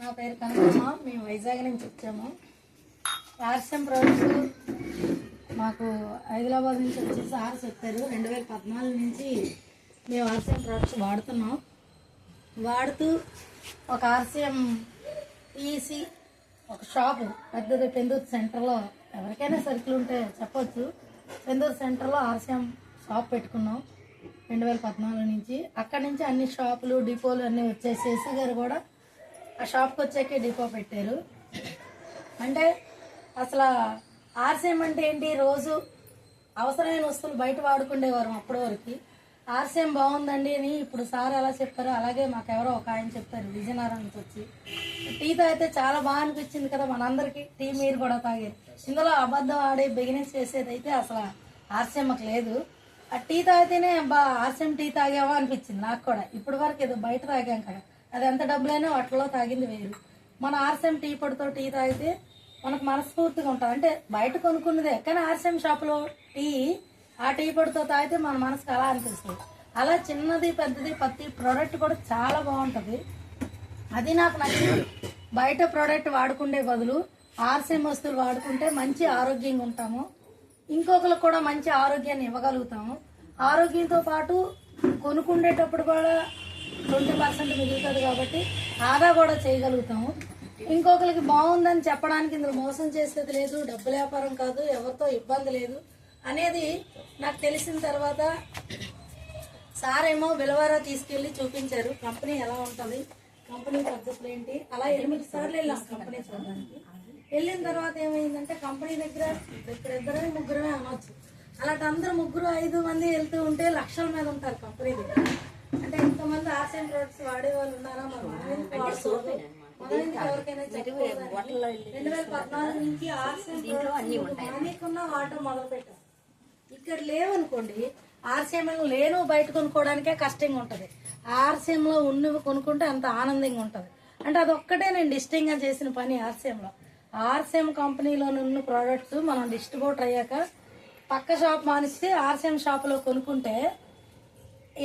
నా పేరు కనకమ్మ మేము వైజాగ్ నుంచి వచ్చాము. ఆర్సెం ప్రొడక్ట్స్ మాకు హైదరాబాద్ నుంచి వచ్చి సార్ చెప్పారు. రెండు వేల పద్నాలుగు నుంచి మేము ఆర్సీఎం ప్రొడక్ట్స్ వాడుతున్నాం. వాడుతూ ఒక ఆర్సీఎం ఈసీ ఒక షాపు పెద్దది పెందూరు సెంటర్లో ఎవరికైనా సరుకులు ఉంటే చెప్పొచ్చు. పెందూరు సెంటర్లో ఆర్సీఎం షాప్ పెట్టుకున్నాం. రెండు వేల పద్నాలుగు నుంచి అక్కడి నుంచి అన్ని షాపులు డిపోలు అన్నీ వచ్చేసి ఏసీ గారు కూడా ఆ షాప్కి వచ్చాకే డిపో పెట్టారు. అంటే అసలు ఆర్సీఎం అంటే ఏంటి? రోజు అవసరమైన వస్తువులు బయట వాడుకుండేవారు అప్పటి వరకు. ఆర్సీఎం బాగుందండి అని ఇప్పుడు సార్ ఎలా చెప్పారు అలాగే మాకెవరో ఒక ఆయన చెప్తారు విజయనగరం నుంచి వచ్చి. టీ తాగితే చాలా బాగా అనిపించింది కదా మనందరికీ టీ మీరు కూడా తాగారు ఇందులో అబద్ధం ఆడే బిగినెస్ చేసేది అయితే అసలు మాకు లేదు. ఆ టీ తాగితేనే బా ఆర్సీఎం టీ తాగావా అనిపించింది నాకు కూడా. ఇప్పటి వరకు ఏదో బయట తాగాం కదా. అది ఎంత డబ్బులైనా వాటిలో తాగింది వేరు. మన ఆర్సీఎం టీ పొడితో టీ తాగితే మనకు మనస్ఫూర్తిగా ఉంటుంది. అంటే బయట కొనుక్కున్నదే కానీ ఆర్సీఎం షాప్లో టీ ఆ టీ పొడితో తాగితే మన మనసుకు అలా అనిపిస్తుంది. అలా చిన్నది పెద్దది ప్రతి ప్రోడక్ట్ కూడా చాలా బాగుంటుంది. అది నాకు నచ్చింది. బయట ప్రోడక్ట్ వాడుకుండే బదులు ఆర్సీఎం వస్తువులు వాడుకుంటే మంచి ఆరోగ్యంగా ఉంటాము. ఇంకొకరికి కూడా మంచి ఆరోగ్యాన్ని ఇవ్వగలుగుతాము. ఆరోగ్యంతో పాటు కొనుక్కుండేటప్పుడు కూడా ట్వంటీ పర్సెంట్ మిగులుతుంది కాబట్టి ఆదా కూడా చేయగలుగుతాము. ఇంకొకరికి బాగుందని చెప్పడానికి ఇందులో మోసం చేసేది లేదు డబ్బు వ్యాపారం కాదు ఎవరితో ఇబ్బంది లేదు అనేది నాకు తెలిసిన తర్వాత సారేమో ఏమో విలవారా తీసుకెళ్ళి చూపించారు. కంపెనీ ఎలా ఉంటుంది కంపెనీ పద్ధతులు ఏంటి అలా ఎనిమిది సార్లు వెళ్ళాం కంపెనీ చూడడానికి. వెళ్ళిన తర్వాత ఏమైందంటే కంపెనీ దగ్గర ఇక్కడ ఇద్దరే ముగ్గురమే అనొచ్చు. అలాంటి అందరు ముగ్గురు ఐదు మంది వెళ్తూ ఉంటే లక్షల మీద ఉంటారు కంపెనీ దగ్గర. అంటే ఇంతమంది ఆర్సీఎం ప్రొడక్ట్స్ వాడే వాళ్ళు ఉన్నారా మనం రెండు వేల పద్నాలుగు నుంచి ఆర్సీఎం మానేకున్నా వాడటం మొదలు పెట్టాం ఇక్కడ లేవనుకోండి ఆర్సీఎం లేను బయట కొనుక్కోవడానికే కష్టంగా ఉంటుంది. ఆర్సీఎంలో ఉన్నవి కొనుక్కుంటే అంత ఆనందంగా ఉంటుంది. అంటే అదొక్కటే నేను డిస్టింగ్గా చేసిన పని ఆర్సీఎంలో ఆర్సీఎం కంపెనీలో ఉన్న ప్రోడక్ట్స్ మనం డిస్ట్రిబ్యూటర్ అయ్యాక పక్క షాప్ మానిస్తే ఆర్సీఎం షాప్లో కొనుక్కుంటే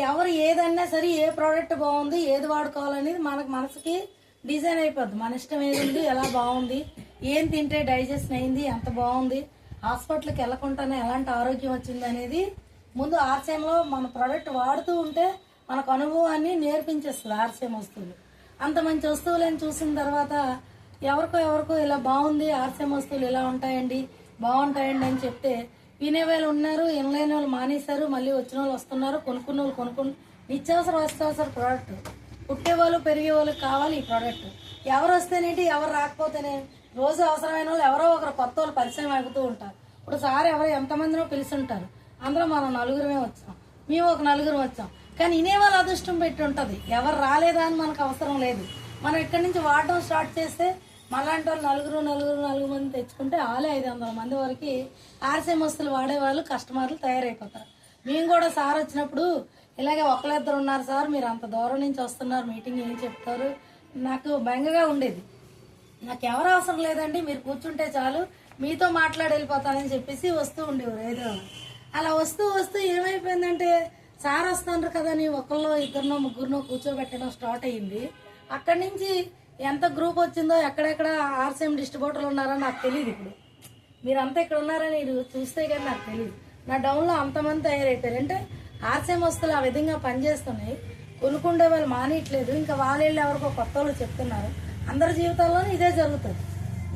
ఎవరు ఏదన్నా సరే ఏ ప్రోడక్ట్ బాగుంది ఏది వాడుకోవాలనేది మనకు మనసుకి డిజైన్ అయిపోద్ది. మన ఇష్టం ఏది ఉంది ఎలా బాగుంది ఏం తింటే డైజెషన్ అయింది ఎంత బాగుంది హాస్పిటల్కి వెళ్ళకుండానే ఎలాంటి ఆరోగ్యం వచ్చింది అనేది ముందు ఆర్సీఎంలో మన ప్రోడక్ట్ వాడుతూ ఉంటే మనకు అనుభవాన్ని నేర్పించేస్తుంది ఆర్సీఎం వస్తువులు. అంత మంచి వస్తువులని చూసిన తర్వాత ఎవరికో ఎవరికో ఇలా బాగుంది ఆర్సీఎం వస్తువులు ఇలా ఉంటాయండి బాగుంటాయండి అని చెప్తే వినే వాళ్ళు ఉన్నారు వినలేని వాళ్ళు మానేశారు మళ్ళీ వచ్చిన వాళ్ళు వస్తున్నారు కొనుక్కున్న వాళ్ళు కొనుక్కుని నిత్యావసర వస్తువసర ప్రోడక్ట్ పుట్టే వాళ్ళు పెరిగే వాళ్ళకి కావాలి ఈ ప్రోడక్ట్ ఎవరు వస్తేనేంటి ఎవరు రాకపోతేనే. రోజు అవసరమైన వాళ్ళు ఎవరో ఒకరు కొత్త వాళ్ళు పరిచయం అవుతూ ఉంటారు. ఇప్పుడు సార్ ఎవరు ఎంతమందినో పిలుచుంటారు అందరం మనం నలుగురమే వచ్చాం. మేము ఒక నలుగురు వచ్చాం. కానీ ఇనే వాళ్ళ అదృష్టం పెట్టి ఉంటుంది. ఎవరు రాలేదా అని మనకు అవసరం లేదు. మనం ఇక్కడి నుంచి వాడడం స్టార్ట్ చేస్తే మళ్ళాంటి వాళ్ళు నలుగురు నలుగురు నలుగురు మంది తెచ్చుకుంటే ఆలే ఐదు వందల మంది వరకు ఆర్సీఎం వస్తువులు వాడేవాళ్ళు కస్టమర్లు తయారైపోతారు. మేము కూడా సార్ వచ్చినప్పుడు ఇలాగే ఒకళ్ళిద్దరు ఉన్నారు సార్ మీరు అంత దూరం నుంచి వస్తున్నారు మీటింగ్ ఏం చెప్తారు? నాకు బెంగగా ఉండేది. నాకు ఎవరు అవసరం లేదండి మీరు కూర్చుంటే చాలు మీతో మాట్లాడి వెళ్ళిపోతానని చెప్పేసి వస్తూ ఉండేవారు ఏదో. అలా వస్తూ వస్తూ ఏమైపోయిందంటే సార్ వస్తున్నారు కదా అని ఒకళ్ళో ఇద్దరినో ముగ్గురినో కూర్చోబెట్టడం స్టార్ట్ అయ్యింది. అక్కడి నుంచి ఎంత గ్రూప్ వచ్చిందో ఎక్కడెక్కడ ఆర్సీఎం డిస్ట్రిబ్యూటర్లు ఉన్నారో నాకు తెలియదు ఇప్పుడు. మీరంతా ఇక్కడ ఉన్నారని చూస్తే కానీ నాకు తెలియదు నా డౌన్లో అంతమంది తయారైపోయారు. అంటే ఆర్సీఎం వస్తువులు ఆ విధంగా పనిచేస్తున్నాయి. కొనుక్కుండే వాళ్ళు మానేయట్లేదు. ఇంకా వాళ్ళు ఎవరికో కొత్త వాళ్ళు చెప్తున్నారు. అందరి జీవితాల్లోనూ ఇదే జరుగుతుంది.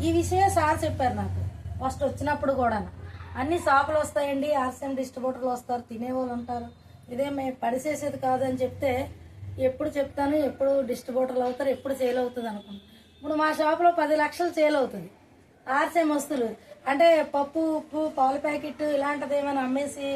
ఈ విషయమే సార్ చెప్పారు నాకు. ఫస్ట్ వచ్చినప్పుడు కూడా అన్ని షాపులు వస్తాయండి. ఆర్సీఎం డిస్ట్రిబ్యూటర్లు వస్తారు. తినేవాళ్ళు ఉంటారు. ఇదే మేము పడిసేసేది కాదని చెప్తే ఎప్పుడు చెప్తాను ఎప్పుడు డిస్ట్రిబ్యూటర్లు అవుతారు ఎప్పుడు సేల్ అవుతుంది అనుకుంటాను ఇప్పుడు మా షాప్లో పది లక్షలు సేల్ అవుతుంది. ఆర్సే వస్తువులు అంటే పప్పు ఉప్పు పాల ప్యాకెట్ ఇలాంటిది ఏమైనా అమ్మేసి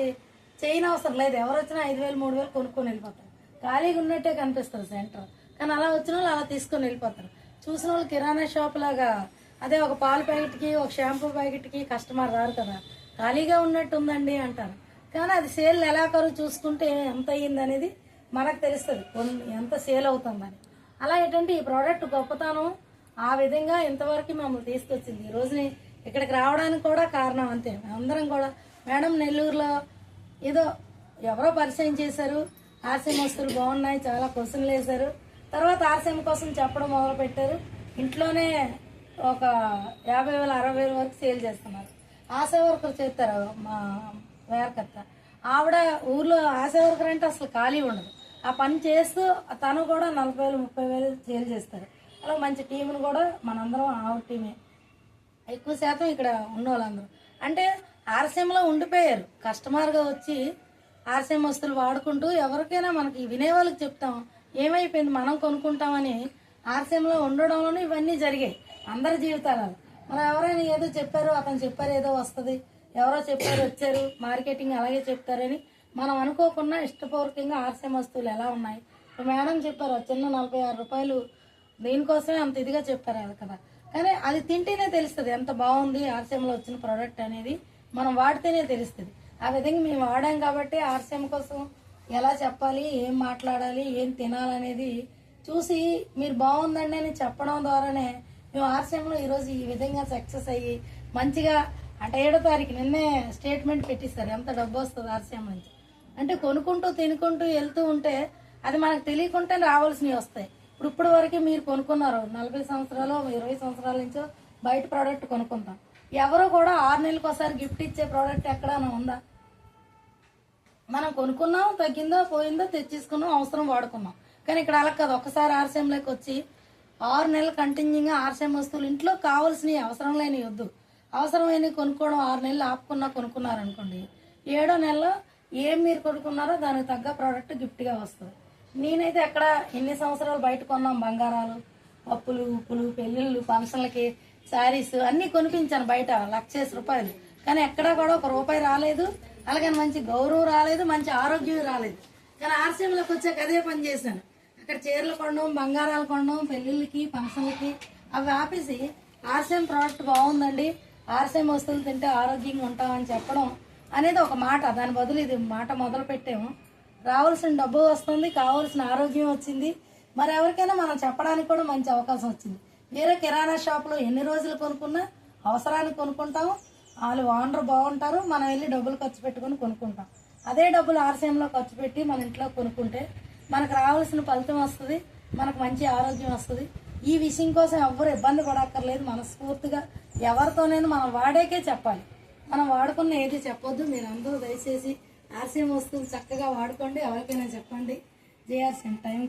చేయని అవసరం లేదు. ఎవరు వచ్చినా ఐదు వేలు మూడు వేలు కొనుక్కొని వెళ్ళిపోతారు. ఖాళీగా ఉన్నట్టే కనిపిస్తుంది సెంటర్. కానీ అలా వచ్చిన వాళ్ళు అలా తీసుకొని వెళ్ళిపోతారు. చూసిన వాళ్ళు కిరాణా షాప్ లాగా. అదే ఒక పాల ప్యాకెట్కి ఒక షాంపూ ప్యాకెట్కి కస్టమర్ రారు కదా. ఖాళీగా ఉన్నట్టు ఉందండి అంటారు. కానీ అది సేల్ కరువు చూసుకుంటే ఎంత అయ్యింది అనేది మనకు తెలుస్తుంది. కొన్ని ఎంత సేల్ అవుతుందని అలా ఏంటంటే ఈ ప్రోడక్ట్ గొప్పతనం ఆ విధంగా ఇంతవరకు మమ్మల్ని తీసుకొచ్చింది. ఈ రోజుని ఇక్కడికి రావడానికి కూడా కారణం అంతే. అందరం కూడా మేడం నెల్లూరులో ఏదో ఎవరో పరిచయం చేశారు. ఆర్సీఎం వస్తువులు బాగున్నాయి చాలా క్వశ్చన్లు వేశారు. తర్వాత ఆర్సీఎం కోసం చెప్పడం మొదలు పెట్టారు. ఇంట్లోనే ఒక యాభై వేల అరవై వేల వరకు సేల్ చేస్తున్నారు. ఆశా వర్కర్ చేస్తారు మా వేరకత్త. ఆవిడ ఊర్లో ఆశా వర్కర్ అంటే అసలు ఖాళీ ఉండదు. ఆ పని చేస్తూ తను కూడా నలభై వేలు ముప్పై వేలు సేల్ చేస్తారు. అలా మంచి టీంను కూడా మనందరం ఆవిడ టీమే. ఎక్కువ శాతం ఇక్కడ ఉన్న వాళ్ళందరూ అంటే ఆర్సీఎంలో ఉండిపోయారు. కస్టమర్గా వచ్చి ఆర్సీఎం వస్తువులు వాడుకుంటూ ఎవరికైనా మనకి వినేవాళ్ళకి చెప్తాం ఏమైపోయింది? మనం కొనుక్కుంటామని. ఆర్సీఎంలో ఉండడంలోనే ఇవన్నీ జరిగాయి. అందరి జీవితాలలో మనం ఎవరైనా ఏదో చెప్పారు అతను చెప్పారు ఏదో వస్తుంది. ఎవరో చెప్పారు వచ్చారు. మార్కెటింగ్ అలాగే చెప్తారని మనం అనుకోకుండా ఇష్టపూర్వకంగా ఆర్సీఎం వస్తువులు ఎలా ఉన్నాయి? మేడం చెప్పారు చిన్న నలభై ఆరు రూపాయలు దీనికోసమే అంత ఇదిగా చెప్పారు అది కదా. కానీ అది తింటేనే తెలుస్తుంది ఎంత బాగుంది ఆర్సీఎంలో వచ్చిన ప్రోడక్ట్ అనేది. మనం వాడితేనే తెలుస్తుంది. ఆ విధంగా మేము వాడాం కాబట్టి ఆర్సీఎం కోసం ఎలా చెప్పాలి ఏం మాట్లాడాలి ఏం తినాలనేది చూసి మీరు బాగుందండి అని చెప్పడం ద్వారానే మేము ఆర్సీఎంలో ఈరోజు ఈ విధంగా సక్సెస్ అయ్యి మంచిగా అంటే ఏడో తారీఖు నిన్నే స్టేట్మెంట్ పెట్టిస్తారు ఎంత డబ్బు వస్తుంది ఆర్సీఎం నుంచి. అంటే కొనుక్కుంటూ తినుకుంటూ వెళ్తూ ఉంటే అది మనకు తెలియకుంటే రావాల్సినవి వస్తాయి. ఇప్పుడు ఇప్పుడు వరకు మీరు కొనుక్కున్నారు నలభై సంవత్సరాలు ఇరవై సంవత్సరాల నుంచో బయట ప్రోడక్ట్ కొనుక్కుంటాం ఎవరు కూడా ఆరు నెలలకు ఒకసారి గిఫ్ట్ ఇచ్చే ప్రోడక్ట్ ఎక్కడైనా ఉందా? మనం కొనుక్కున్నాం తగ్గిందో పోయిందో తెచ్చేసుకున్నాం అవసరం వాడుకున్నాం. కానీ ఇక్కడ అలా కాదు. ఒకసారి ఆర్సీఎంలోకి వచ్చి ఆరు నెలలు కంటిన్యూగా ఆర్సీఎం వస్తువులు ఇంట్లో కావాల్సినవి అవసరం లేని వద్దు. అవసరమైనవి కొనుక్కోవడం ఆరు నెలలు ఆపుకున్నా కొనుక్కున్నారనుకోండి ఏడో నెలలో ఏం మీరు కొనుక్కున్నారో దానికి తగ్గ ప్రోడక్ట్ గిఫ్ట్గా వస్తుంది. నేనైతే ఎక్కడ ఎన్ని సంవత్సరాలు బయట కొన్నాం? బంగారాలు పప్పులు ఉప్పులు పెళ్ళిళ్ళు ఫంక్షన్లకి శారీస్ అన్నీ కొనిపించాను బయట లక్షేసి రూపాయలు. కానీ ఎక్కడా కూడా ఒక రూపాయి రాలేదు. అలాగని మంచి గౌరవం రాలేదు మంచి ఆరోగ్యం రాలేదు. కానీ ఆర్సీఎంలోకి వచ్చాక అదే పని చేశాను. అక్కడ చీరలు కొనడం బంగారాలు కొనడం పెళ్ళిళ్ళకి ఫంక్షన్లకి. అవి ఆపేసి ఆర్సీఎం ప్రోడక్ట్ బాగుందండి. ఆర్సీఎం వస్తువులు తింటే ఆరోగ్యంగా ఉంటామని చెప్పడం అనేది ఒక మాట. దాని బదులు ఇది మాట మొదలు పెట్టాము. రావాల్సిన డబ్బు వస్తుంది కావాల్సిన ఆరోగ్యం వచ్చింది. మరి ఎవరికైనా మనం చెప్పడానికి కూడా మంచి అవకాశం వచ్చింది. వేరే కిరాణా షాపులో ఎన్ని రోజులు కొనుక్కున్నా అవసరానికి కొనుక్కుంటాము. వాళ్ళు ఓనర్ బాగుంటారు మనం వెళ్ళి డబ్బులు ఖర్చు పెట్టుకొని కొనుక్కుంటాం. అదే డబ్బులు ఆర్సీఎంలో ఖర్చు పెట్టి మన ఇంట్లో కొనుక్కుంటే మనకు రావాల్సిన ఫలితం వస్తుంది మనకు మంచి ఆరోగ్యం వస్తుంది. ఈ విషయం కోసం ఎవ్వరు ఇబ్బంది పడక్కర్లేదు. మనస్ఫూర్తిగా ఎవరితోనైనా మనం వాడేకే చెప్పాలి. మనం వాడుకున్న ఏది చెప్పొద్దు. మీరు అందరూ దయచేసి ఆర్సీఎం వస్తువులు చక్కగా వాడుకోండి. ఎవరికైనా చెప్పండి. JRCM time